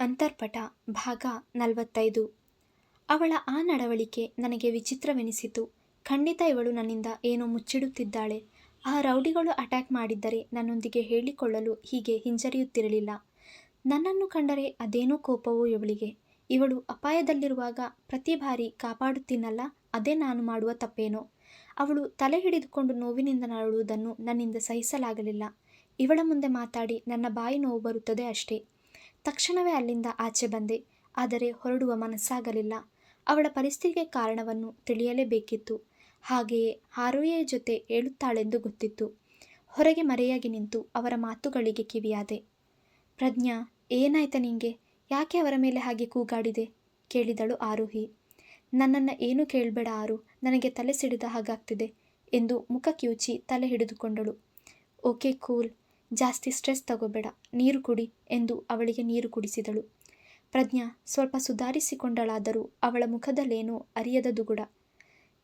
ಅಂತರ್ಪಟ ಭಾಗ ನಲವತ್ತೈದು. ಅವಳ ಆ ನಡವಳಿಕೆ ನನಗೆ ವಿಚಿತ್ರವೆನಿಸಿತು. ಖಂಡಿತ ಇವಳು ನನ್ನಿಂದ ಏನೋ ಮುಚ್ಚಿಡುತ್ತಿದ್ದಾಳೆ. ಆ ರೌಡಿಗಳು ಅಟ್ಯಾಕ್ ಮಾಡಿದ್ದರೆ ನನ್ನೊಂದಿಗೆ ಹೇಳಿಕೊಳ್ಳಲು ಹೀಗೆ ಹಿಂಜರಿಯುತ್ತಿರಲಿಲ್ಲ. ನನ್ನನ್ನು ಕಂಡರೆ ಅದೇನೋ ಕೋಪವೋ ಇವಳಿಗೆ. ಇವಳು ಅಪಾಯದಲ್ಲಿರುವಾಗ ಪ್ರತಿ ಬಾರಿ ಕಾಪಾಡುತ್ತೀನಲ್ಲ, ಅದೇ ನಾನು ಮಾಡುವ ತಪ್ಪೇನೋ. ಅವಳು ತಲೆ ಹಿಡಿದುಕೊಂಡು ನೋವಿನಿಂದ ನರಳುವುದನ್ನು ನನ್ನಿಂದ ಸಹಿಸಲಾಗಲಿಲ್ಲ. ಇವಳ ಮುಂದೆ ಮಾತಾಡಿ ನನ್ನ ಬಾಯಿ ನೋವು ಬರುತ್ತದೆ ಅಷ್ಟೇ. ತಕ್ಷಣವೇ ಅಲ್ಲಿಂದ ಆಚೆ ಬಂದೆ. ಆದರೆ ಹೊರಡುವ ಮನಸ್ಸಾಗಲಿಲ್ಲ. ಅವಳ ಪರಿಸ್ಥಿತಿಗೆ ಕಾರಣವನ್ನು ತಿಳಿಯಲೇಬೇಕಿತ್ತು. ಹಾಗೆಯೇ ಹಾರುಯೆಯ ಜೊತೆ ಹೇಳುತ್ತಾಳೆಂದು ಗೊತ್ತಿತ್ತು. ಹೊರಗೆ ಮರೆಯಾಗಿ ನಿಂತು ಅವರ ಮಾತುಗಳಿಗೆ ಕಿವಿಯಾದೆ. ಪ್ರಜ್ಞಾ, ಏನಾಯ್ತ ನಿಂಗೆ? ಯಾಕೆ ಅವರ ಮೇಲೆ ಹಾಗೆ ಕೂಗಾಡಿದೆ? ಕೇಳಿದಳು ಆರೋಹಿ. ನನ್ನನ್ನು ಏನು ಕೇಳಬೇಡ ಆರು, ನನಗೆ ತಲೆ ಸಿಡಿದ ಹಾಗಾಗ್ತಿದೆ ಎಂದು ಮುಖ ಕಿವುಚಿ ತಲೆ ಹಿಡಿದುಕೊಂಡಳು. Okay, cool. ಜಾಸ್ತಿ ಸ್ಟ್ರೆಸ್ ತಗೋಬೇಡ, ನೀರು ಕುಡಿ ಎಂದು ಅವಳಿಗೆ ನೀರು ಕುಡಿಸಿದಳು. ಪ್ರಜ್ಞಾ ಸ್ವಲ್ಪ ಸುಧಾರಿಸಿಕೊಂಡಳಾದರೂ ಅವಳ ಮುಖದಲ್ಲೇನೋ ಅರಿಯದ ದುಗುಡ.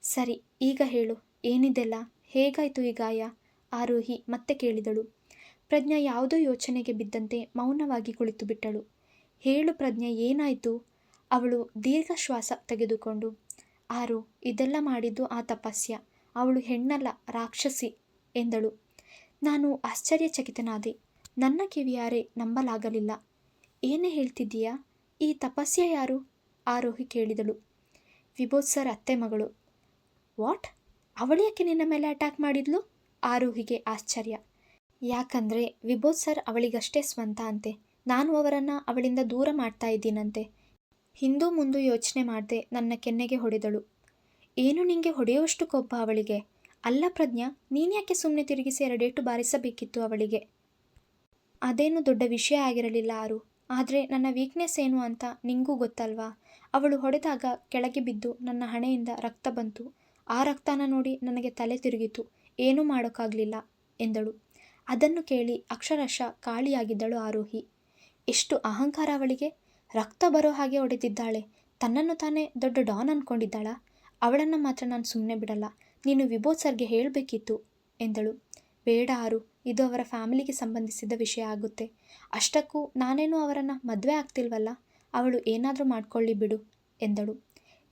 ಸರಿ, ಈಗ ಹೇಳು, ಏನಿದೆಲ್ಲ? ಹೇಗಾಯ್ತು ಈ ಗಾಯ? ಆರೋಹಿ ಮತ್ತೆ ಕೇಳಿದಳು. ಪ್ರಜ್ಞಾ ಯಾವುದೋ ಯೋಚನೆಗೆ ಬಿದ್ದಂತೆ ಮೌನವಾಗಿ ಕುಳಿತು ಬಿಟ್ಟಳು ಹೇಳು ಪ್ರಜ್ಞೆ, ಏನಾಯಿತು? ಅವಳು ದೀರ್ಘ ಶ್ವಾಸ ತೆಗೆದುಕೊಂಡು, ಆರು, ಇದೆಲ್ಲ ಮಾಡಿದ್ದು ಆ ತಪಸ್ಯ. ಅವಳು ಹೆಣ್ಣಲ್ಲ, ರಾಕ್ಷಸಿ, ಎಂದಳು. ನಾನು ಆಶ್ಚರ್ಯಚಕಿತನಾದೆ. ನನ್ನ ಕಿವಿಯಾರೆ ನಂಬಲಾಗಲಿಲ್ಲ. ಏನೇ ಹೇಳ್ತಿದ್ದೀಯಾ? ಈ ತಪಸ್ಯ ಯಾರು? ಆರೋಹಿ ಕೇಳಿದಳು. ವಿಭೋತ್ ಸರ್ ಅತ್ತೆ ಮಗಳು. ವಾಟ್? ಅವಳ್ಯಾಕೆ ನಿನ್ನ ಮೇಲೆ ಅಟ್ಯಾಕ್ ಮಾಡಿದ್ಲು? ಆರೋಹಿಗೆ ಆಶ್ಚರ್ಯ. ಯಾಕಂದರೆ ವಿಭೋತ್ ಸರ್ ಅವಳಿಗಷ್ಟೇ ಸ್ವಂತ ಅಂತೆ. ನಾನು ಅವರನ್ನು ಅವಳಿಂದ ದೂರ ಮಾಡ್ತಾ ಇದ್ದೀನಂತೆ. ಹಿಂದೂ ಮುಂದೂ ಯೋಚನೆ ಮಾಡದೆ ನನ್ನ ಕೆನ್ನೆಗೆ ಹೊಡೆದಳು. ಏನು ನಿಂಗೆ ಹೊಡೆಯುವಷ್ಟು ಕೊಬ್ಬ ಅವಳಿಗೆ? ಅಲ್ಲ ಪ್ರಜ್ಞಾ ನೀನ್ಯಾಕೆ ಸುಮ್ಮನೆ ತಿರುಗಿಸಿ ಎರಡೇಟು ಬಾರಿಸಬೇಕಿತ್ತು ಅವಳಿಗೆ? ಅದೇನು ದೊಡ್ಡ ವಿಷಯ ಆಗಿರಲಿಲ್ಲ ಆರು. ಆದರೆ ನನ್ನ ವೀಕ್ನೆಸ್ ಏನು ಅಂತ ನಿಂಗೂ ಗೊತ್ತಲ್ವಾ? ಅವಳು ಹೊಡೆದಾಗ ಕೆಳಗೆ ಬಿದ್ದು ನನ್ನ ಹಣೆಯಿಂದ ರಕ್ತ ಬಂತು. ಆ ರಕ್ತನ ನೋಡಿ ನನಗೆ ತಲೆ ತಿರುಗಿತು. ಏನೂ ಮಾಡೋಕ್ಕಾಗಲಿಲ್ಲ ಎಂದಳು. ಅದನ್ನು ಕೇಳಿ ಅಕ್ಷರಶಃ ಕಾಳಿಯಾಗಿದ್ದಳು ಆರೋಹಿ. ಎಷ್ಟು ಅಹಂಕಾರ ಅವಳಿಗೆ. ರಕ್ತ ಬರೋ ಹಾಗೆ ಹೊಡೆದಿದ್ದಾಳೆ. ತನ್ನನ್ನು ತಾನೇ ದೊಡ್ಡ ಡಾನ್ ಅಂದ್ಕೊಂಡಿದ್ದಾಳ ಅವಳನ್ನು ಮಾತ್ರ ನಾನು ಸುಮ್ಮನೆ ಬಿಡಲ್ಲ. ನೀನು ವಿಭೋತ್ ಸರ್ಗೆ ಹೇಳಬೇಕಿತ್ತು ಎಂದಳು. ಬೇಡ ಆರು, ಇದು ಅವರ ಫ್ಯಾಮಿಲಿಗೆ ಸಂಬಂಧಿಸಿದ ವಿಷಯ ಆಗುತ್ತೆ. ಅಷ್ಟಕ್ಕೂ ನಾನೇನು ಅವರನ್ನು ಮದುವೆ ಆಗ್ತಿಲ್ವಲ್ಲ, ಅವಳು ಏನಾದರೂ ಮಾಡ್ಕೊಳ್ಳಿ ಬಿಡು ಎಂದಳು.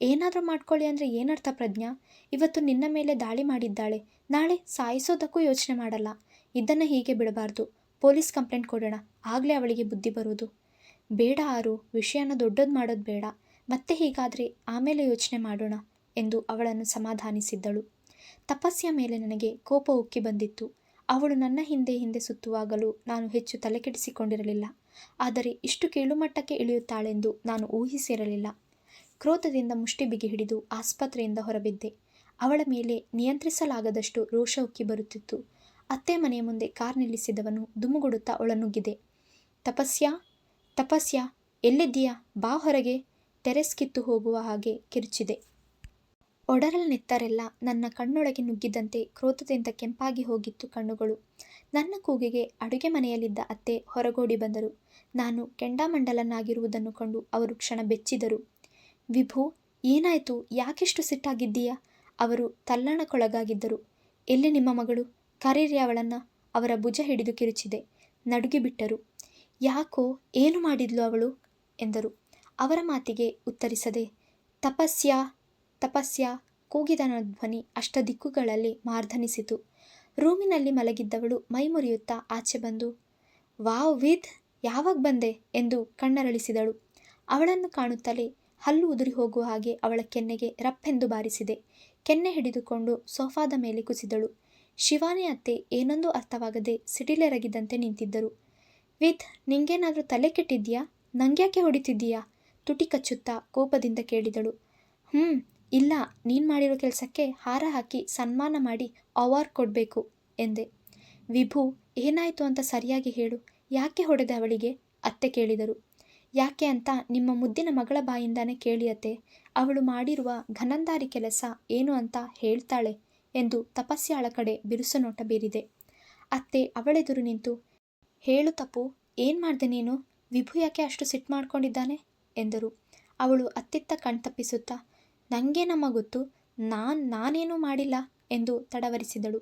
ಏನಾದರೂ ಮಾಡ್ಕೊಳ್ಳಿ ಅಂದರೆ ಏನರ್ಥ ಪ್ರಜ್ಞಾ? ಇವತ್ತು ನಿನ್ನ ಮೇಲೆ ದಾಳಿ ಮಾಡಿದ್ದಾಳೆ. ನಾಳೆ ಸಾಯಿಸೋದಕ್ಕೂ ಯೋಚನೆ ಮಾಡಲ್ಲ. ಇದನ್ನು ಹೀಗೆ ಬಿಡಬಾರ್ದು. ಪೊಲೀಸ್ ಕಂಪ್ಲೇಂಟ್ ಕೊಡೋಣ. ಆಗಲೇ ಅವಳಿಗೆ ಬುದ್ಧಿ ಬರೋದು. ಬೇಡ ಆರು, ವಿಷಯನ ದೊಡ್ಡದು ಮಾಡೋದು ಬೇಡ. ಮತ್ತೆ ಹೀಗಾದರೆ ಆಮೇಲೆ ಯೋಚನೆ ಮಾಡೋಣ ಎಂದು ಅವಳನ್ನು ಸಮಾಧಾನಿಸಿದ್ದಳು. ತಪಸ್ಯ ಮೇಲೆ ನನಗೆ ಕೋಪ ಉಕ್ಕಿ ಬಂದಿತ್ತು. ಅವಳು ನನ್ನ ಹಿಂದೆ ಹಿಂದೆ ಸುತ್ತುವಾಗಲೂ ನಾನು ಹೆಚ್ಚು ತಲೆಕೆಡಿಸಿಕೊಂಡಿರಲಿಲ್ಲ. ಆದರೆ ಇಷ್ಟು ಕೇಳುಮಟ್ಟಕ್ಕೆ ಇಳಿಯುತ್ತಾಳೆಂದು ನಾನು ಊಹಿಸಿರಲಿಲ್ಲ. ಕ್ರೋಧದಿಂದ ಮುಷ್ಟಿ ಬಿಗಿ ಹಿಡಿದು ಆಸ್ಪತ್ರೆಯಿಂದ ಹೊರಬಿದ್ದೆ. ಅವಳ ಮೇಲೆ ನಿಯಂತ್ರಿಸಲಾಗದಷ್ಟು ರೋಷ ಉಕ್ಕಿ ಬರುತ್ತಿತ್ತು. ಅತ್ತೆ ಮನೆಯ ಮುಂದೆ ಕಾರ್ ನಿಲ್ಲಿಸಿದವನು ದುಮುಗುಡುತ್ತಾ ಒಳನುಗ್ಗಿದೆ. ತಪಸ್ಯ? ತಪಸ್ಯ, ಎಲ್ಲಿದ್ದೀಯಾ? ಬಾ ಹೊರಗೆ. ಟೆರೆಸ್ ಕಿತ್ತು ಹೋಗುವ ಹಾಗೆ ಕಿರುಚಿದೆ. ಒಡರಲ್ ನಿತ್ತರೆಲ್ಲ ನನ್ನ ಕಣ್ಣೊಳಗೆ ನುಗ್ಗಿದಂತೆ ಕ್ರೋಧದಿಂದ ಕೆಂಪಾಗಿ ಹೋಗಿತ್ತು ಕಣ್ಣುಗಳು. ನನ್ನ ಕೂಗಿಗೆ ಅಡುಗೆ ಮನೆಯಲ್ಲಿದ್ದ ಅತ್ತೆ ಹೊರಗೋಡಿ ಬಂದರು. ನಾನು ಕೆಂಡಾಮಂಡಲನಾಗಿರುವುದನ್ನು ಕಂಡು ಅವರು ಕ್ಷಣ ಬೆಚ್ಚಿದರು. ವಿಭು, ಏನಾಯಿತು? ಯಾಕೆಷ್ಟು ಸಿಟ್ಟಾಗಿದ್ದೀಯಾ? ಅವರು ತಲ್ಲಣಕ್ಕೊಳಗಾಗಿದ್ದರು. ಎಲ್ಲಿ ನಿಮ್ಮ ಮಗಳು? ಕರೀರಿ ಅವಳನ್ನು. ಅವರ ಭುಜ ಹಿಡಿದು ಕಿರುಚಿದೆ. ನಡುಗಿಬಿಟ್ಟರು ಯಾಕೋ, ಏನು ಮಾಡಿದ್ಲು ಅವಳು? ಎಂದರು. ಅವರ ಮಾತಿಗೆ ಉತ್ತರಿಸದೆ, ತಪಸ್ಯ ತಪಸ್ಯ, ಕೂಗಿದನ ಧ್ವನಿ ಅಷ್ಟ ದಿಕ್ಕುಗಳಲ್ಲಿ ಮಾರ್ಧನಿಸಿತು. ರೂಮಿನಲ್ಲಿ ಮಲಗಿದ್ದವಳು ಮೈ ಮುರಿಯುತ್ತಾ ಆಚೆ ಬಂದು, ವಾವ್ ವಿದ್ ಯಾವಾಗ ಬಂದೆ? ಎಂದು ಕಣ್ಣರಳಿಸಿದಳು. ಅವಳನ್ನು ಕಾಣುತ್ತಲೇ ಹಲ್ಲು ಉದುರಿ ಹೋಗುವ ಹಾಗೆ ಅವಳ ಕೆನ್ನೆಗೆ ರಪ್ಪೆಂದು ಬಾರಿಸಿದೆ. ಕೆನ್ನೆ ಹಿಡಿದುಕೊಂಡು ಸೋಫಾದ ಮೇಲೆ ಕುಸಿದಳು. ಶಿವಾನಿ ಅತ್ತೆ ಏನೊಂದು ಅರ್ಥವಾಗದೆ ಸಿಡಿಲೆರಗಿದಂತೆ ನಿಂತಿದ್ದರು. ವಿತ್, ನಿಂಗೇನಾದರೂ ತಲೆ ಕೆಟ್ಟಿದ್ಯಾ ನಂಗ್ಯಾಕೆ ಹೊಡಿತಿದ್ದೀಯಾ? ತುಟಿ ಕಚ್ಚುತ್ತಾ ಕೋಪದಿಂದ ಕೇಳಿದಳು. ಹ್ಞೂ ಇಲ್ಲ, ನೀನು ಮಾಡಿರೋ ಕೆಲಸಕ್ಕೆ ಹಾರ ಹಾಕಿ ಸನ್ಮಾನ ಮಾಡಿ ಅವಾರ್ಡ್ ಕೊಡಬೇಕು ಎಂದೆ. ವಿಭು, ಏನಾಯಿತು ಅಂತ ಸರಿಯಾಗಿ ಹೇಳು, ಯಾಕೆ ಹೊಡೆದೆ ಅವಳಿಗೆ? ಅತ್ತೆ ಕೇಳಿದರು. ಯಾಕೆ ಅಂತ ನಿಮ್ಮ ಮುದ್ದಿನ ಮಗಳ ಬಾಯಿಂದಾನೆ ಕೇಳಿಯತ್ತೆ ಅವಳು ಮಾಡಿರುವ ಘನಂದಾರಿ ಕೆಲಸ ಏನು ಅಂತ ಹೇಳ್ತಾಳೆ ಎಂದು ತಪಸ್ಯಾಳ ಕಡೆ ಬಿರುಸು ನೋಟ ಬೀರಿದೆ. ಅತ್ತೆ ಅವಳೆದುರು ನಿಂತು, ಹೇಳು ತಪ್ಪು, ಏನು ಮಾಡಿದೆ ನೀನು? ವಿಭು ಯಾಕೆ ಅಷ್ಟು ಸಿಟ್ಟು ಮಾಡ್ಕೊಂಡಿದ್ದಾನೆ? ಎಂದರು. ಅವಳು ಅತ್ತಿತ್ತ ಕಣ್ತಪ್ಪಿಸುತ್ತಾ ನನಗೆ ನಮ್ಮ ಗೊತ್ತು, ನಾನು, ನಾನೇನೂ ಮಾಡಿಲ್ಲ ಎಂದು ತಡವರಿಸಿದಳು.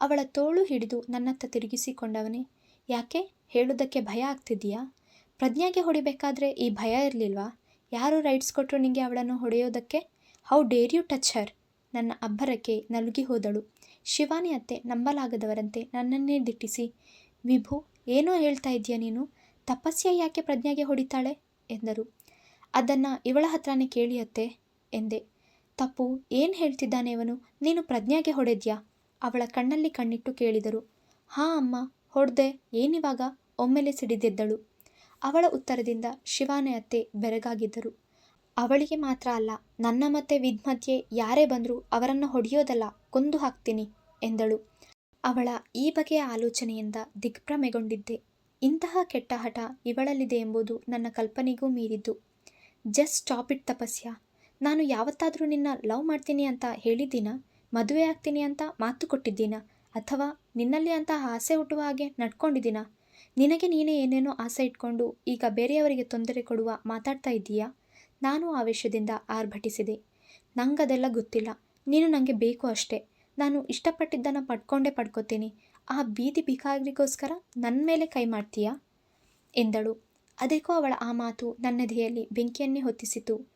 ಅವಳ ತೋಳು ಹಿಡಿದು ನನ್ನತ್ತ ತಿರುಗಿಸಿಕೊಂಡವನೇ, ಯಾಕೆ? ಹೇಳುವುದಕ್ಕೆ ಭಯ ಆಗ್ತಿದೆಯಾ ಪ್ರಜ್ಞಾಗೆ ಹೊಡಿಬೇಕಾದ್ರೆ ಈ ಭಯ ಇರಲಿಲ್ವಾ? ಯಾರು ರೈಟ್ಸ್ ಕೊಟ್ಟರು ನಿಮಗೆ ಅವಳನ್ನು ಹೊಡೆಯೋದಕ್ಕೆ? How dare you touch her ನನ್ನ ಅಬ್ಬರಕ್ಕೆ ನಲುಗಿ ಹೋದಳು. ಶಿವಾನಿ ಅತ್ತೆ ನಂಬಲಾಗದವರಂತೆ ನನ್ನನ್ನೇ ದಿಟ್ಟಿಸಿ, ವಿಭು, ಏನೋ ಹೇಳ್ತಾ ಇದೆಯಾ ನೀನು? ತಪಸ್ಯ ಯಾಕೆ ಪ್ರಜ್ಞಾಗೆ ಹೊಡಿತಾಳೆ? ಎಂದರು. ಅದನ್ನು ಇವಳ ಹತ್ರನೇ ಕೇಳಿ ಅತ್ತೆ ಎಂದೆ. ತಪ್ಪು, ಏನು ಹೇಳ್ತಿದ್ದಾನೆ ಇವನು? ನೀನು ಪ್ರಜ್ಞಾಗೆ ಹೊಡೆದ್ಯಾ? ಅವಳ ಕಣ್ಣಲ್ಲಿ ಕಣ್ಣಿಟ್ಟು ಕೇಳಿದರು. ಹಾಂ ಅಮ್ಮ, ಹೊಡೆದೆ, ಏನಿವಾಗ? ಒಮ್ಮೆಲೆ ಸಿಡಿದೆದ್ದಳು. ಅವಳ ಉತ್ತರದಿಂದ ಶಿವಾನೆ ಅತ್ತೆ ಬೆರಗಾಗಿದ್ದರು. ಅವಳಿಗೆ ಮಾತ್ರ ಅಲ್ಲ, ನನ್ನ ಮತ್ತೆ ವಿದ್ ಮಧ್ಯೆ ಯಾರೇ ಬಂದರೂ ಅವರನ್ನು ಹೊಡೆಯೋದಲ್ಲ, ಕೊಂದು ಹಾಕ್ತೀನಿ, ಎಂದಳು. ಅವಳ ಈ ಬಗೆಯ ಆಲೋಚನೆಯಿಂದ ದಿಗ್ಭ್ರಮೆಗೊಂಡಿದ್ದೆ. ಇಂತಹ ಕೆಟ್ಟ ಹಠ ಇವಳಲ್ಲಿದೆ ಎಂಬುದು ನನ್ನ ಕಲ್ಪನೆಗೂ ಮೀರಿದ್ದು. Just stop it Tapasya. ನಾನು ಯಾವತ್ತಾದರೂ ನಿನ್ನ ಲವ್ ಮಾಡ್ತೀನಿ ಅಂತ ಹೇಳಿದ್ದೀನಾ? ಮದುವೆ ಆಗ್ತೀನಿ ಅಂತ ಮಾತು ಕೊಟ್ಟಿದ್ದೀನ? ಅಥವಾ ನಿನ್ನಲ್ಲಿ ಅಂತಹ ಆಸೆ ಹುಟ್ಟುವ ಹಾಗೆ ನಡ್ಕೊಂಡಿದ್ದೀನ? ನಿನಗೆ ನೀನೇ ಏನೇನೋ ಆಸೆ ಇಟ್ಕೊಂಡು ಈಗ ಬೇರೆಯವರಿಗೆ ತೊಂದರೆ ಕೊಡುವ ಮಾತಾಡ್ತಾ ಇದ್ದೀಯಾ? ನಾನು ಆವೇಶದಿಂದ ಆರ್ಭಟಿಸಿದೆ. ನಂಗದೆಲ್ಲ ಗೊತ್ತಿಲ್ಲ. ನೀನು ನನಗೆ ಬೇಕು ಅಷ್ಟೇ. ನಾನು ಇಷ್ಟಪಟ್ಟಿದ್ದನ್ನು ಪಡ್ಕೊಂಡೇ ಪಡ್ಕೋತೀನಿ. ಆ ಬೀದಿ ಭಿಕಾರಿಗೋಸ್ಕರ ನನ್ನ ಮೇಲೆ ಕೈ ಮಾಡ್ತೀಯಾ? ಎಂದಳು. ಅದೇಕೋ ಅವಳ ಆ ಮಾತು ನನ್ನ ದೇಹದಲ್ಲಿ ಬೆಂಕಿಯನ್ನೇ ಹೊತ್ತಿಸಿತು.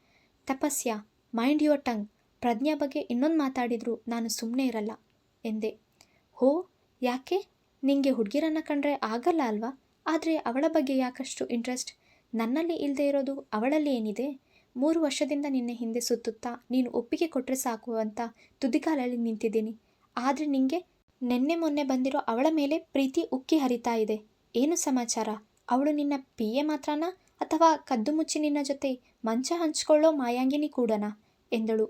Tapasya mind your tongue Pragya ಬಗ್ಗೆ ಇನ್ನೊಂದು ಮಾತಾಡಿದ್ರು ನಾನು ಸುಮ್ಮನೆ ಇರಲ್ಲ, ಎಂದೆ. ಹೋ, ಯಾಕೆ? ನಿಂಗೆ ಹುಡುಗಿರನ್ನ ಕಂಡ್ರೆ ಆಗಲ್ಲ ಅಲ್ವಾ? ಆದರೆ ಅವಳ ಬಗ್ಗೆ ಯಾಕಷ್ಟು ಇಂಟ್ರೆಸ್ಟ್ ನನ್ನಲ್ಲಿ ಇಲ್ಲದೆ ಇರೋದು ಅವಳಲ್ಲಿ ಏನಿದೆ? ಮೂರು ವರ್ಷದಿಂದ ನಿನ್ನೆ ಹಿಂದೆ ಸುತ್ತುತ್ತಾ ನೀನು ಒಪ್ಪಿಗೆ ಕೊಟ್ಟರೆ ಸಾಕು ಅಂತ ತುದಿಗಾಲಲ್ಲಿ ನಿಂತಿದ್ದೀನಿ. ಆದರೆ ನಿಂಗೆ ನಿನ್ನೆ ಮೊನ್ನೆ ಬಂದಿರೋ ಅವಳ ಮೇಲೆ ಪ್ರೀತಿ ಉಕ್ಕಿ ಹರಿತಾ ಇದೆ. ಏನು ಸಮಾಚಾರ? ಅವಳು ನಿನ್ನ ಪಿ ಎ ಮಾತ್ರನಾ ಅಥವಾ ಕದ್ದು ಮುಚ್ಚಿ ನಿನ್ನ ಜೊತೆ ಮಂಚ ಹಂಚ್ಕೊಳ್ಳೋ ಮಾಯಾಂಗಿನಿ ಕೂಡನಾ? ಎಂದಳು.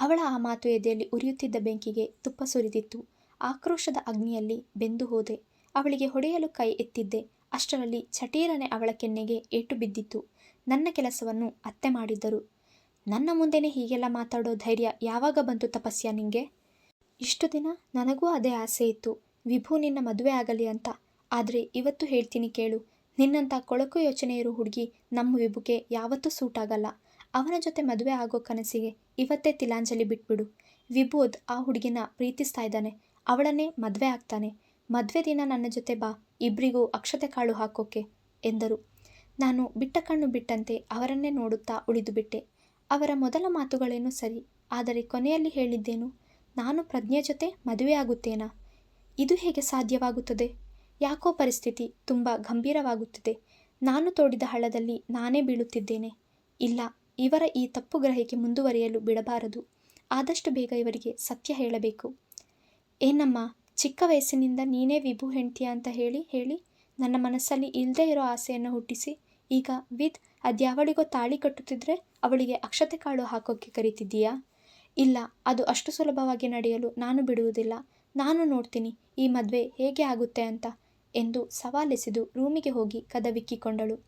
ಅವಳ ಆ ಮಾತು ಎದೆಯಲ್ಲಿ ಉರಿಯುತ್ತಿದ್ದ ಬೆಂಕಿಗೆ ತುಪ್ಪ ಸುರಿದಿತ್ತು. ಆಕ್ರೋಶದ ಅಗ್ನಿಯಲ್ಲಿ ಬೆಂದು ಹೋದೆ. ಅವಳಿಗೆ ಹೊಡೆಯಲು ಕೈ ಎತ್ತಿದ್ದೆ. ಅಷ್ಟರಲ್ಲಿ ಚಟೀರನೆ ಅವಳ ಕೆನ್ನೆಗೆ ಏಟು ಬಿದ್ದಿತ್ತು. ನನ್ನ ಕೆಲಸವನ್ನು ಅತ್ತೆ ಮಾಡಿದ್ದರು. ನನ್ನ ಮುಂದೆನೇ ಹೀಗೆಲ್ಲ ಮಾತಾಡೋ ಧೈರ್ಯ ಯಾವಾಗ ಬಂತು ತಪಸ್ಯ ನಿಂಗೆ? ಇಷ್ಟು ದಿನ ನನಗೂ ಅದೇ ಆಸೆ ಇತ್ತು. ವಿಭು ನಿನ್ನ ಮದುವೆ ಆಗಲಿ ಅಂತ. ಆದರೆ ಇವತ್ತು ಹೇಳ್ತೀನಿ ಕೇಳು. ನಿನ್ನಂಥ ಕೊಳಕು ಯೋಚನೆ ಇರೋ ಹುಡುಗಿ ನಮ್ಮ ವಿಭುಗೆ ಯಾವತ್ತೂ ಸೂಟ್ ಆಗಲ್ಲ ಅವನ ಜೊತೆ ಮದುವೆ ಆಗೋ ಕನಸಿಗೆ ಇವತ್ತೇ ತಿಲಾಂಜಲಿ ಬಿಟ್ಬಿಡು. ವಿಭೋದ್ ಆ ಹುಡುಗಿನ ಪ್ರೀತಿಸ್ತಾ ಇದ್ದಾನೆ. ಅವಳನ್ನೇ ಮದುವೆ ಆಗ್ತಾನೆ. ಮದುವೆ ದಿನ ನನ್ನ ಜೊತೆ ಬಾ ಇಬ್ಬರಿಗೂ ಅಕ್ಷತೆ ಕಾಳು ಹಾಕೋಕೆ ಎಂದರು. ನಾನು ಬಿಟ್ಟ ಕಣ್ಣು ಬಿಟ್ಟಂತೆ ಅವರನ್ನೇ ನೋಡುತ್ತಾ ಉಳಿದು ಬಿಟ್ಟೆ. ಅವರ ಮೊದಲ ಮಾತುಗಳೇನು ಸರಿ, ಆದರೆ ಕೊನೆಯಲ್ಲಿ ಹೇಳಿದ್ದೇನು, ನಾನು ಪ್ರಜ್ಞೆ ಜೊತೆ ಮದುವೆ ಆಗುತ್ತೇನಾ? ಇದು ಹೇಗೆ ಸಾಧ್ಯವಾಗುತ್ತದೆ? ಯಾಕೋ ಪರಿಸ್ಥಿತಿ ತುಂಬ ಗಂಭೀರವಾಗುತ್ತಿದೆ. ನಾನು ತೋಡಿದ ಹಳ್ಳದಲ್ಲಿ ನಾನೇ ಬೀಳುತ್ತಿದ್ದೇನೆ. ಇಲ್ಲ, ಇವರ ಈ ತಪ್ಪು ಗ್ರಹಿಕೆ ಮುಂದುವರಿಯಲು ಬಿಡಬಾರದು. ಆದಷ್ಟು ಬೇಗ ಇವರಿಗೆ ಸತ್ಯ ಹೇಳಬೇಕು. ಏನಮ್ಮ, ಚಿಕ್ಕ ವಯಸ್ಸಿನಿಂದ ನೀನೇ ವಿಭು ಹೆಂಡ್ತೀಯ ಅಂತ ಹೇಳಿ ಹೇಳಿ, ನನ್ನ ಮನಸ್ಸಲ್ಲಿ ಇಲ್ಲದೇ ಇರೋ ಆಸೆಯನ್ನು ಹುಟ್ಟಿಸಿ, ಈಗ ವಿದ್ ಅದ್ಯಾವಳಿಗೋ ತಾಳಿ ಕಟ್ಟುತ್ತಿದ್ರೆ ಅವಳಿಗೆ ಅಕ್ಷತೆ ಕಾಳು ಹಾಕೋಕ್ಕೆ ಕರೀತಿದ್ದೀಯಾ? ಇಲ್ಲ, ಅದು ಅಷ್ಟು ಸುಲಭವಾಗಿ ನಡೆಯಲು ನಾನು ಬಿಡುವುದಿಲ್ಲ. ನಾನು ನೋಡ್ತೀನಿ, ಈ ಮದುವೆ ಹೇಗೆ ಆಗುತ್ತೆ ಅಂತ. ಎಂದು ಸವಾಲೆಸೆದು ರೂಮಿಗೆ ಹೋಗಿ ಕದವಿಕ್ಕಿಕೊಂಡಳು.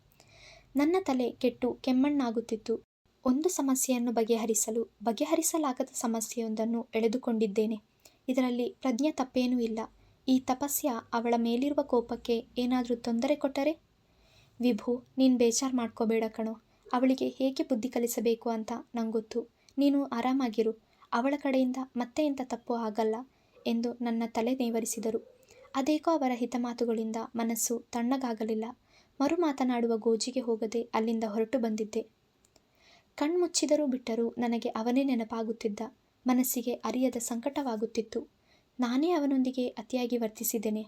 ನನ್ನ ತಲೆ ಕೆಟ್ಟು ಕೆಮ್ಮಣ್ಣಾಗುತ್ತಿತ್ತು. ಒಂದು ಸಮಸ್ಯೆಯನ್ನು ಬಗೆಹರಿಸಲು, ಬಗೆಹರಿಸಲಾಗದ ಸಮಸ್ಯೆಯೊಂದನ್ನು ಎಳೆದುಕೊಂಡಿದ್ದೇನೆ. ಇದರಲ್ಲಿ ಪ್ರಜ್ಞೆ ತಪ್ಪೇನೂ ಇಲ್ಲ. ಈ ತಪಸ್ಯ ಅವಳ ಮೇಲಿರುವ ಕೋಪಕ್ಕೆ ಏನಾದರೂ ತೊಂದರೆ ಕೊಟ್ಟರೆ? ವಿಭು, ನೀನು ಬೇಜಾರು ಮಾಡ್ಕೋಬೇಡ ಕಣೋ. ಅವಳಿಗೆ ಹೇಗೆ ಬುದ್ಧಿ ಕಲಿಸಬೇಕು ಅಂತ ನಂಗೊತ್ತು. ನೀನು ಆರಾಮಾಗಿರು. ಅವಳ ಕಡೆಯಿಂದ ಮತ್ತೆ ಇಂಥ ತಪ್ಪು ಆಗಲ್ಲ ಎಂದು ನನ್ನ ತಲೆ ನೇವರಿಸಿದರು. ಅದೇಕೋ ಅವರ ಹಿತಮಾತುಗಳಿಂದ ಮನಸ್ಸು ತಣ್ಣಗಾಗಲಿಲ್ಲ. ಮರು ಮಾತನಾಡುವ ಗೋಜಿಗೆ ಹೋಗದೆ ಅಲ್ಲಿಂದ ಹೊರಟು ಬಂದಿದ್ದೆ. ಕಣ್ಮುಚ್ಚಿದರೂ ಬಿಟ್ಟರೂ ನನಗೆ ಅವನೇ ನೆನಪಾಗುತ್ತಿದ್ದ. ಮನಸ್ಸಿಗೆ ಅರಿಯದ ಸಂಕಟವಾಗುತ್ತಿತ್ತು. ನಾನೇ ಅವನೊಂದಿಗೆ ಅತಿಯಾಗಿ ವರ್ತಿಸಿದ್ದೇನೆ.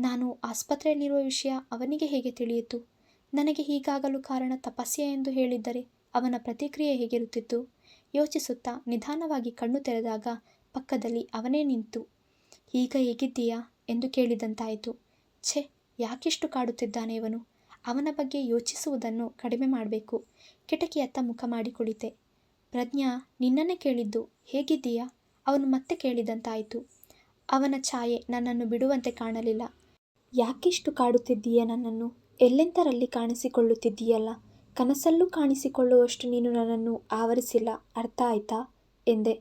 ನಾನು ಆಸ್ಪತ್ರೆಯಲ್ಲಿರುವ ವಿಷಯ ಅವನಿಗೆ ಹೇಗೆ ತಿಳಿಯಿತು? ನನಗೆ ಹೀಗಾಗಲು ಕಾರಣ ತಪಸ್ಯೆ ಎಂದು ಹೇಳಿದ್ದರೆ ಅವನ ಪ್ರತಿಕ್ರಿಯೆ ಹೇಗಿರುತ್ತಿತ್ತು? ಯೋಚಿಸುತ್ತಾ ನಿಧಾನವಾಗಿ ಕಣ್ಣು ತೆರೆದಾಗ ಪಕ್ಕದಲ್ಲಿ ಅವನೇ ನಿಂತು ಈಗ ಹೇಗಿದ್ದೀಯಾ? ಎಂದು ಕೇಳಿದಂತಾಯಿತು. ಛೆ, ಯಾಕಿಷ್ಟು ಕಾಡುತ್ತಿದ್ದಾನೆ ಇವನು? ಅವನ ಬಗ್ಗೆ ಯೋಚಿಸುವುದನ್ನು ಕಡಿಮೆ ಮಾಡಬೇಕು. ಕಿಟಕಿಯತ್ತ ಮುಖ ಮಾಡಿ ಕುಳಿತೆ ಪ್ರಜ್ಞಾ, ನಿನ್ನನ್ನೇ ಕೇಳಿದ್ದು ಹೇಗಿದ್ದೀಯಾ? ಅವನು ಮತ್ತೆ ಕೇಳಿದಂತಾಯಿತು. ಅವನ ಛಾಯೆ ನನ್ನನ್ನು ಬಿಡುವಂತೆ ಕಾಣಲಿಲ್ಲ. ಯಾಕಿಷ್ಟು ಕಾಡುತ್ತಿದ್ದೀಯ ನನ್ನನ್ನು? ಎಲ್ಲೆಂತರಲ್ಲಿ ಕಾಣಿಸಿಕೊಳ್ಳುತ್ತಿದ್ದೀಯಲ್ಲ? ಕನಸಲ್ಲೂ ಕಾಣಿಸಿಕೊಳ್ಳುವಷ್ಟು ನೀನು ನನ್ನನ್ನು ಆವರಿಸಿಲ್ಲ, ಅರ್ಥ ಆಯ್ತಾ? ಎಂದೆ.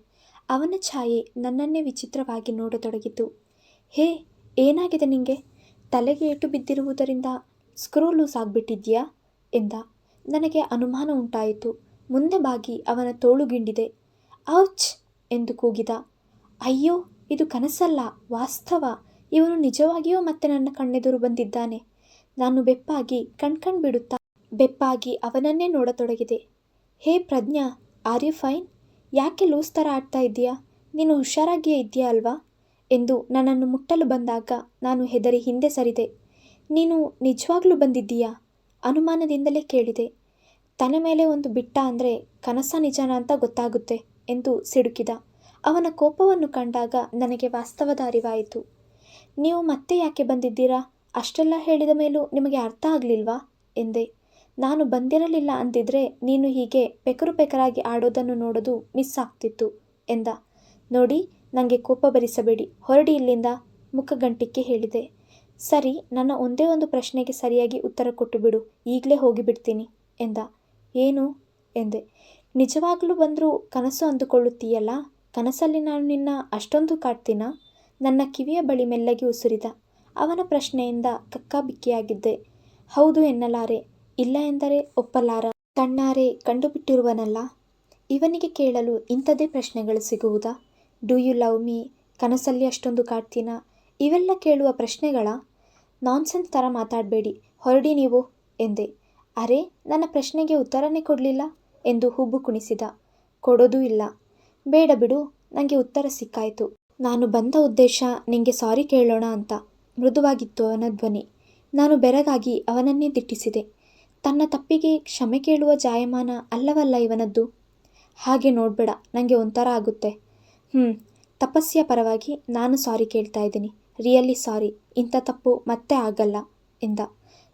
ಅವನ ಛಾಯೆ ನನ್ನನ್ನೇ ವಿಚಿತ್ರವಾಗಿ ನೋಡತೊಡಗಿತು. ಹೇ ಏನಾಗಿದೆ ನಿಂಗೆ? ತಲೆಗೆ ಏಟು ಬಿದ್ದಿರುವುದರಿಂದ ಸ್ಕ್ರೂ ಲೂಸ್ ಆಗಿಬಿಟ್ಟಿದ್ಯಾ? ಎಂದ. ನನಗೆ ಅನುಮಾನ ಉಂಟಾಯಿತು. ಮುಂದೆ ಬಾಗಿ ಅವನ ತೋಳುಗಿಂಡಿದೆ ಔಚ್! ಎಂದು ಕೂಗಿದ. ಅಯ್ಯೋ, ಇದು ಕನಸಲ್ಲ, ವಾಸ್ತವ. ಇವನು ನಿಜವಾಗಿಯೂ ಮತ್ತೆ ನನ್ನ ಕಣ್ಣೆದುರು ಬಂದಿದ್ದಾನೆ. ನಾನು ಬೆಪ್ಪಾಗಿ, ಕಣ್ಕಣ್ ಬಿಡುತ್ತಾ, ಬೆಪ್ಪಾಗಿ ಅವನನ್ನೇ ನೋಡತೊಡಗಿದೆ. Hey Pragnya, are you fine? ಯಾಕೆ ಲೂಸ್ ಥರ ಆಡ್ತಾ ಇದ್ದೀಯಾ? ನೀನು ಹುಷಾರಾಗಿಯೇ ಇದೆಯಾ ಅಲ್ವಾ? ಎಂದು ನನ್ನನ್ನು ಮುಟ್ಟಲು ಬಂದಾಗ ನಾನು ಹೆದರಿ ಹಿಂದೆ ಸರಿದೆ. ನೀನು ನಿಜವಾಗ್ಲೂ ಬಂದಿದ್ದೀಯಾ? ಅನುಮಾನದಿಂದಲೇ ಕೇಳಿದೆ. ತಲೆ ಮೇಲೆ ಒಂದು ಬಿಟ್ಟ ಅಂದರೆ ಕನಸ ನಿಜಾನ ಅಂತ ಗೊತ್ತಾಗುತ್ತೆ ಎಂದು ಸಿಡುಕಿದ. ಅವನ ಕೋಪವನ್ನು ಕಂಡಾಗ ನನಗೆ ವಾಸ್ತವದ ಅರಿವಾಯಿತು. ನೀವು ಮತ್ತೆ ಯಾಕೆ ಬಂದಿದ್ದೀರಾ? ಅಷ್ಟೆಲ್ಲ ಹೇಳಿದ ಮೇಲೂ ನಿಮಗೆ ಅರ್ಥ ಆಗಲಿಲ್ವಾ? ಎಂದೆ. ನಾನು ಬಂದಿರಲಿಲ್ಲ ಅಂದಿದ್ರೆ ನೀನು ಹೀಗೆ ಪೆಕರು ಪೆಕರಾಗಿ ಆಡೋದನ್ನು ನೋಡೋದು ಮಿಸ್ ಆಗ್ತಿತ್ತು, ಎಂದ. ನೋಡಿ ನನಗೆ ಕೋಪ ಭರಿಸಬೇಡಿ ಹೊರಡಿ ಇಲ್ಲಿಂದ ಮುಖಗಂಟಿಕ್ಕೆ ಹೇಳಿದೆ. ಸರಿ, ನನ್ನ ಒಂದೇ ಒಂದು ಪ್ರಶ್ನೆಗೆ ಸರಿಯಾಗಿ ಉತ್ತರ ಕೊಟ್ಟು ಬಿಡು. ಈಗಲೇ ಹೋಗಿಬಿಡ್ತೀನಿ ಎಂದ. ಏನು? ಎಂದೆ. ನಿಜವಾಗಲೂ ಬಂದರೂ ಕನಸು ಅಂದುಕೊಳ್ಳುತ್ತೀಯಲ್ಲ? ಕನಸಲ್ಲಿ ನಾನು ನಿನ್ನ ಅಷ್ಟೊಂದು ಕಾಡ್ತೀನಾ? ನನ್ನ ಕಿವಿಯ ಬಳಿ ಮೆಲ್ಲಗೆ ಉಸುರಿದ. ಅವನ ಪ್ರಶ್ನೆಯಿಂದ ಕಕ್ಕಾಬಿಕ್ಕಿಯಾಗಿದ್ದೆ. ಹೌದು ಎನ್ನಲಾರೆ. ಇಲ್ಲ ಎಂದರೆ ಒಪ್ಪಲಾರ. ಕಣ್ಣಾರೆ ಕಂಡುಬಿಟ್ಟಿರುವನಲ್ಲ. ಇವನಿಗೆ ಕೇಳಲು ಇಂಥದೇ ಪ್ರಶ್ನೆಗಳು ಸಿಗುವುದಾ? ಡೂ ಯು ಲವ್ ಮೀ ಕನಸಲ್ಲಿ ಅಷ್ಟೊಂದು ಕಾಡ್ತೀನಾ? ಇವೆಲ್ಲ ಕೇಳುವ ಪ್ರಶ್ನೆಗಳ ನಾನ್ಸೆನ್ಸ್ ಥರ ಮಾತಾಡಬೇಡಿ. ಹೊರಡಿ ನೀವು, ಎಂದೆ. ಅರೆ, ನನ್ನ ಪ್ರಶ್ನೆಗೆ ಉತ್ತರನೇ ಕೊಡಲಿಲ್ಲ, ಎಂದು ಹುಬ್ಬು ಕುಣಿಸಿದ. ಕೊಡೋದೂ ಇಲ್ಲ. ಬೇಡ ಬಿಡು ನನಗೆ ಉತ್ತರ ಸಿಕ್ಕಾಯಿತು. ನಾನು ಬಂದ ಉದ್ದೇಶ ನಿಂಗೆ ಸಾರಿ ಕೇಳೋಣ ಅಂತ. ಮೃದುವಾಗಿತ್ತು ಅವನ ಧ್ವನಿ. ನಾನು ಬೆರಗಾಗಿ ಅವನನ್ನೇ ದಿಟ್ಟಿಸಿದೆ. ತನ್ನ ತಪ್ಪಿಗೆ ಕ್ಷಮೆ ಕೇಳುವ ಜಾಯಮಾನ ಅಲ್ಲವಲ್ಲ ಇವನದ್ದು? ಹಾಗೆ ನೋಡಬೇಡ ನನಗೆ ಒಂಥರ ಆಗುತ್ತೆ. ಹ್ಞೂ ತಪಸ್ಸಿಯ ಪರವಾಗಿ ನಾನು ಸಾರಿ ಕೇಳ್ತಾ ಇದ್ದೀನಿ. ರಿಯಲಿ ಸಾರಿ, ಇಂಥ ತಪ್ಪು ಮತ್ತೆ ಆಗಲ್ಲ ಎಂದ.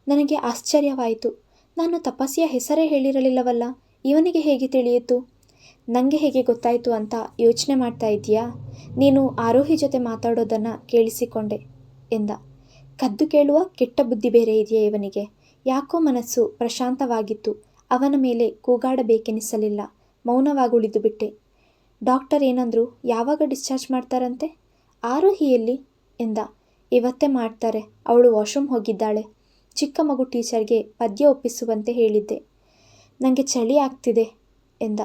ನನಗೆ ಆಶ್ಚರ್ಯವಾಯಿತು. ನಾನು ತಪಸ್ಸಿಯ ಹೆಸರೇ ಹೇಳಿರಲಿಲ್ಲವಲ್ಲ, ಇವನಿಗೆ ಹೇಗೆ ತಿಳಿಯಿತು? ನನಗೆ ಹೇಗೆ ಗೊತ್ತಾಯಿತು ಅಂತ ಯೋಚನೆ ಮಾಡ್ತಾ ಇದೆಯಾ ನೀನು ಆರೋಹಿ ಜೊತೆ ಮಾತಾಡೋದನ್ನು ಕೇಳಿಸಿಕೊಂಡೆ ಎಂದ. ಕದ್ದು ಕೇಳುವ ಕೆಟ್ಟ ಬುದ್ಧಿ ಬೇರೆ ಇದೆಯಾ ಇವನಿಗೆ? ಯಾಕೋ ಮನಸ್ಸು ಪ್ರಶಾಂತವಾಗಿತ್ತು. ಅವನ ಮೇಲೆ ಕೂಗಾಡಬೇಕೆನಿಸಲಿಲ್ಲ. ಮೌನವಾಗುಳಿದು ಬಿಟ್ಟೆ. ಡಾಕ್ಟರ್ ಏನಂದ್ರು, ಯಾವಾಗ ಡಿಸ್ಚಾರ್ಜ್ ಮಾಡ್ತಾರಂತೆ? ಆರೋಹಿಯಲ್ಲಿ? ಎಂದ. ಇವತ್ತೇ ಮಾಡ್ತಾರೆ. ಅವಳು ವಾಶ್ರೂಮ್ ಹೋಗಿದ್ದಾಳೆ. ಚಿಕ್ಕ ಮಗು ಟೀಚರ್ಗೆ ಪದ್ಯ ಒಪ್ಪಿಸುವಂತೆ ಹೇಳಿದ್ದೆ. ನನಗೆ ಚಳಿ ಆಗ್ತಿದೆ, ಎಂದ.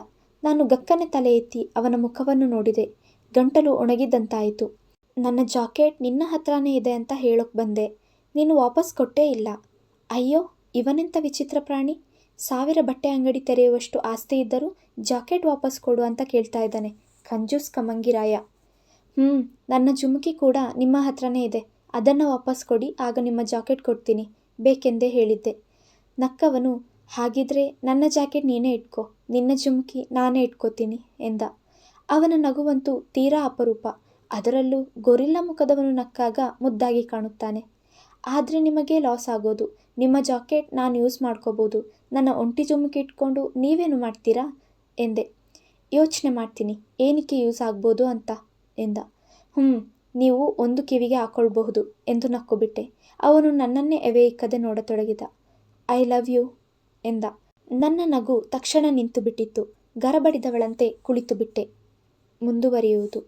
ನಾನು ಗಕ್ಕನೆ ತಲೆ ಎತ್ತಿ ಅವನ ಮುಖವನ್ನು ನೋಡಿದೆ. ಗಂಟಲು ಒಣಗಿದ್ದಂತಾಯಿತು ನನ್ನ ಜಾಕೆಟ್ ನಿನ್ನ ಹತ್ರನೇ ಇದೆ ಅಂತ ಹೇಳೋಕೆ ಬಂದೆ. ನೀನು ವಾಪಸ್ ಕೊಟ್ಟೇ ಇಲ್ಲ. ಅಯ್ಯೋ ಇವನೆಂಥ ವಿಚಿತ್ರ ಪ್ರಾಣಿ. ಸಾವಿರ ಬಟ್ಟೆ ಅಂಗಡಿ ತೆರೆಯುವಷ್ಟು ಆಸ್ತಿ ಇದ್ದರೂ ಜಾಕೆಟ್ ವಾಪಸ್ ಕೊಡು ಅಂತ ಕೇಳ್ತಾ ಇದ್ದಾನೆ. ಕಂಜೂಸ್ ಕಮಂಗಿರಾಯ ಹ್ಞೂ ನನ್ನ ಜುಮುಕಿ ಕೂಡ ನಿಮ್ಮ ಹತ್ರನೇ ಇದೆ. ಅದನ್ನು ವಾಪಸ್ ಕೊಡಿ, ಆಗ ನಿಮ್ಮ ಜಾಕೆಟ್ ಕೊಡ್ತೀನಿ, ಬೇಕೆಂದೇ ಹೇಳಿದ್ದೆ. ನಕ್ಕವನು, ಹಾಗಿದ್ರೆ ನನ್ನ ಜಾಕೆಟ್ ನೀನೇ ಇಟ್ಕೋ, ನಿನ್ನ ಜುಮುಕಿ ನಾನೇ ಇಟ್ಕೋತೀನಿ, ಎಂದ. ಅವನ ನಗುವಂತೂ ತೀರಾ ಅಪರೂಪ. ಅದರಲ್ಲೂ ಗೊರಿಲ್ಲ ಮುಖದವನು ನಕ್ಕಾಗ ಮುದ್ದಾಗಿ ಕಾಣುತ್ತಾನೆ. ಆದರೆ ನಿಮಗೆ ಲಾಸ್ ಆಗೋದು. ನಿಮ್ಮ ಜಾಕೆಟ್ ನಾನು ಯೂಸ್ ಮಾಡ್ಕೋಬೋದು. ನನ್ನ ಒಂಟಿ ಜುಮುಕಿ ಇಟ್ಕೊಂಡು ನೀವೇನು ಮಾಡ್ತೀರಾ? ಎಂದೆ. ಯೋಚನೆ ಮಾಡ್ತೀನಿ, ಏನಕ್ಕೆ ಯೂಸ್ ಆಗ್ಬೋದು ಅಂತ ಎಂದ. ಹ್ಞೂ ನೀವು ಒಂದು ಕಿವಿಗೆ ಹಾಕ್ಕೊಳ್ಬಹುದು ಎಂದು ನಕ್ಕೊಬಿಟ್ಟೆ. ಅವನು ನನ್ನನ್ನೇ ಎವೆ ಇಕ್ಕದೆ ನೋಡತೊಡಗಿದ. ಐ ಲವ್ ಯು ಎಂದ. ನನ್ನ ನಗು ತಕ್ಷಣ ನಿಂತು ಬಿಟ್ಟಿತ್ತು ಗರಬಡಿದವಳಂತೆ ಕುಳಿತು ಬಿಟ್ಟೆ ಮುಂದುವರಿಯುವುದು.